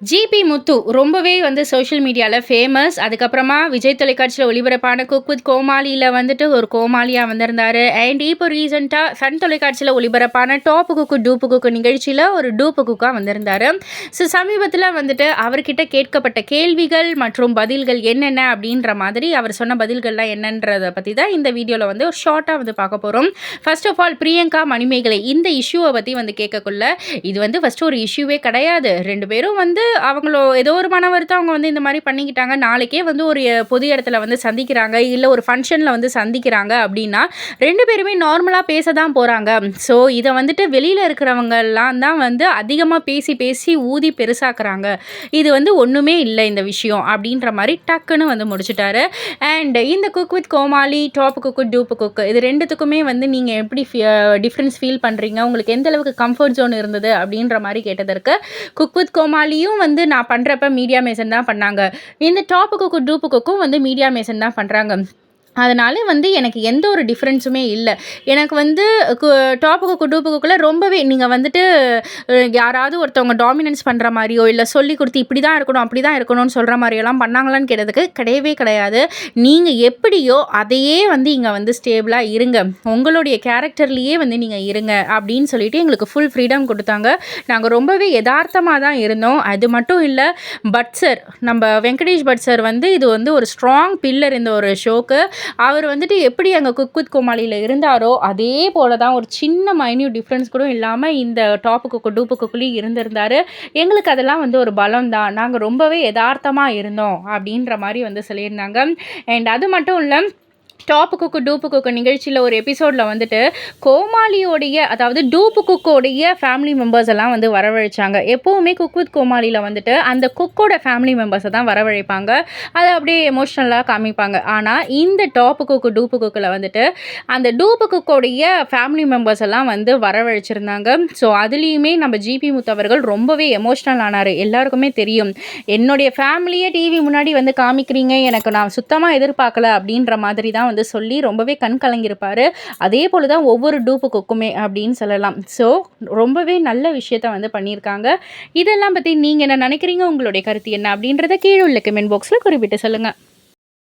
GB முத்து ரொம்பவே வந்து social மீடியாவில் ஃபேமஸ் அதுக்கப்புறமா விஜய் தொலைக்காட்சியில் ஒளிபரப்பான குக் வித் கோமாளியில் வந்துட்டு ஒரு கோமாளியாக வந்திருந்தார். அண்ட் இப்போ ரீசெண்டாக சன் தொலைக்காட்சியில் ஒளிபரப்பான டாப்பு குக்கு டூப்பு குக்கு நிகழ்ச்சியில் ஒரு டூப்பு குக்காக வந்திருந்தார். ஸோ சமீபத்தில் வந்துட்டு அவர்கிட்ட கேட்கப்பட்ட கேள்விகள் மற்றும் பதில்கள் என்னென்ன அப்படின்ற மாதிரி அவர் சொன்ன பதில்கள்லாம் என்னன்றதை பற்றி தான் இந்த வீடியோவில் வந்து ஒரு ஷார்ட்டாக வந்து பார்க்க போகிறோம் first of all Priyanka Manimegalai இந்த இஷ்யூவை பற்றி வந்து கேட்கக்குள்ள இது வந்து ஃபஸ்ட்டு ஒரு இஷ்யூவே கிடையாது. ரெண்டு பேரும் வந்து அவங்களோ ஏதோ ஒரு மன வருத்தம் அவங்க வந்து இந்த மாதிரி பண்ணிக்கிட்டாங்க. நாளைக்கே வந்து ஒரு பொது இடத்துல வந்து சந்திக்கிறாங்க. இல்லை ஒரு ஃபங்க்ஷனில் வந்து சந்திக்கிறாங்க அப்படின்னா ரெண்டு பேருமே நார்மலாக பேச தான் போகிறாங்க ஸோ இதை வந்துட்டு வெளியில் இருக்கிறவங்கெல்லாம் தான் வந்து அதிகமாக பேசி பேசி ஊதி பெருசாக்குறாங்க. இது வந்து ஒன்றுமே இல்லை இந்த விஷயம் அப்படின்ற மாதிரி டக்குன்னு வந்து முடிச்சுட்டாரு. அண்ட் இந்த cook with Komali top cook dupe cook இது ரெண்டுத்துக்குமே வந்து நீங்கள் எப்படி டிஃப்ரென்ஸ் ஃபீல் பண்ணுறீங்க உங்களுக்கு எந்த அளவுக்கு கம்ஃபர்ட் ஜோன் இருந்தது அப்படின்ற மாதிரி கேட்டதற்கு குக் வித் கோமாளியும் வந்து நான் பண்ணுறப்ப மீடியா மேசன் தான் பண்ணாங்க. இந்த டாப்புக்கு டூப்புக்கும் வந்து மீடியா மேசன் தான் பண்ணுறாங்க அதனால் வந்து எனக்கு எந்த ஒரு டிஃப்ரென்ஸுமே இல்லை. எனக்கு வந்து கு டாப்பு குக்கு ரொம்பவே நீங்கள் வந்துட்டு யாராவது ஒருத்தவங்க டாமினன்ஸ் பண்ணுற மாதிரியோ இல்லை சொல்லி கொடுத்து இப்படி தான் இருக்கணும் அப்படி தான் இருக்கணும்னு சொல்கிற மாதிரியெல்லாம் பண்ணாங்களான்னு கேட்டதுக்கு கிடையவே கிடையாது. நீங்கள் எப்படியோ அதையே வந்து இங்கே வந்து ஸ்டேபிளாக இருங்க. உங்களுடைய கேரக்டர்லேயே வந்து நீங்கள் இருங்க அப்படின்னு சொல்லிட்டு எங்களுக்கு ஃபுல் ஃப்ரீடம் கொடுத்தாங்க. நாங்கள் ரொம்பவே யதார்த்தமாக தான் இருந்தோம். அது மட்டும் இல்லை பட் சார் நம்ம வெங்கடேஷ் பட் சார் வந்து இது வந்து ஒரு ஸ்ட்ராங் பில்லர் இந்த ஒரு ஷோக்கு அவர் வந்துட்டு எப்படி அங்கே குக் வித் கோமாளியில் இருந்தாரோ அதே போல தான் ஒரு சின்ன மைன்யூட் டிஃப்ரென்ஸ் கூட இல்லாமல் இந்த டாப்பு குக்கு டூப்பு குக்குலேயும் இருந்திருந்தார். எங்களுக்கு அதெல்லாம் வந்து ஒரு பலம் தான் நாங்கள் ரொம்பவே யதார்த்தமாக இருந்தோம் அப்படின்ற மாதிரி வந்து சொல்லியிருந்தாங்க. அண்ட் அது மட்டும் இல்லை டாப்பு குக்கு டூப்பு குக்கு நிகழ்ச்சியில் ஒரு எபிசோடில் வந்துட்டு கோமாளியோடைய அதாவது டூப்பு குக்கோடைய ஃபேமிலி மெம்பர்ஸ் எல்லாம் வந்து வரவழைச்சாங்க. எப்போவுமே குக் வித் கோமாளியில் வந்துட்டு அந்த குக்கோட ஃபேமிலி மெம்பர்ஸை தான் வரவழைப்பாங்க. அதை அப்படியே எமோஷ்னலாக காமிப்பாங்க. ஆனால் இந்த டாப்பு குக்கு டூப்பு குக்கில் வந்துட்டு அந்த டூப்பு குக்கோடைய ஃபேமிலி மெம்பர்ஸ் எல்லாம் வந்து வரவழைச்சிருந்தாங்க. ஸோ அதுலேயுமே நம்ம ஜிபி முத்தவர்கள் ரொம்பவே எமோஷ்னல் ஆனார். எல்லாருக்குமே தெரியும். என்னுடைய ஃபேமிலியே டிவி முன்னாடி வந்து காமிக்கிறீங்க எனக்கு நான் சுத்தமாக எதிர்பார்க்கல அப்படின்ற மாதிரி தான் வந்து சொல்லி ரொம்பவே கண் கலங்கியிருப்பார் அதே போல் தான் ஒவ்வொரு டூப்பு கொக்குமே அப்படின்னு சொல்லலாம். ஸோ ரொம்பவே நல்ல விஷயத்த வந்து பண்ணியிருக்காங்க. இதெல்லாம் பற்றி நீங்கள் என்ன நினைக்கிறீங்க? உங்களுடைய கருத்து என்ன அப்படின்றத கீழே உள்ள கமெண்ட் பாக்ஸில் குறிப்பிட்டு சொல்லுங்கள்